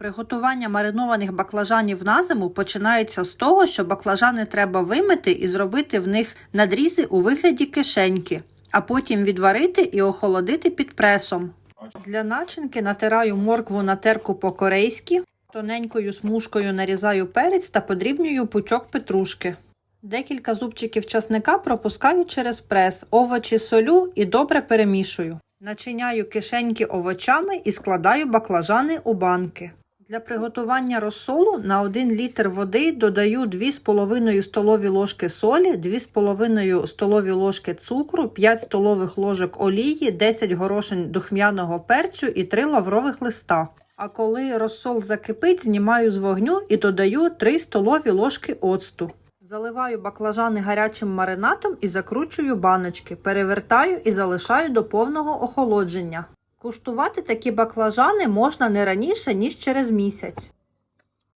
Приготування маринованих баклажанів на зиму починається з того, що баклажани треба вимити і зробити в них надрізи у вигляді кишеньки, а потім відварити і охолодити під пресом. Для начинки натираю моркву на терку по-корейськи, тоненькою смужкою нарізаю перець та подрібнюю пучок петрушки. Декілька зубчиків часника пропускаю через прес, овочі солю і добре перемішую. Начиняю кишеньки овочами і складаю баклажани у банки. Для приготування розсолу на 1 літр води додаю 2,5 столові ложки солі, 2,5 столові ложки цукру, 5 столових ложок олії, 10 горошин духмяного перцю і 3 лаврових листа. А коли розсол закипить, знімаю з вогню і додаю 3 столові ложки оцту. Заливаю баклажани гарячим маринатом і закручую баночки, перевертаю і залишаю до повного охолодження. Куштувати такі баклажани можна не раніше, ніж через місяць.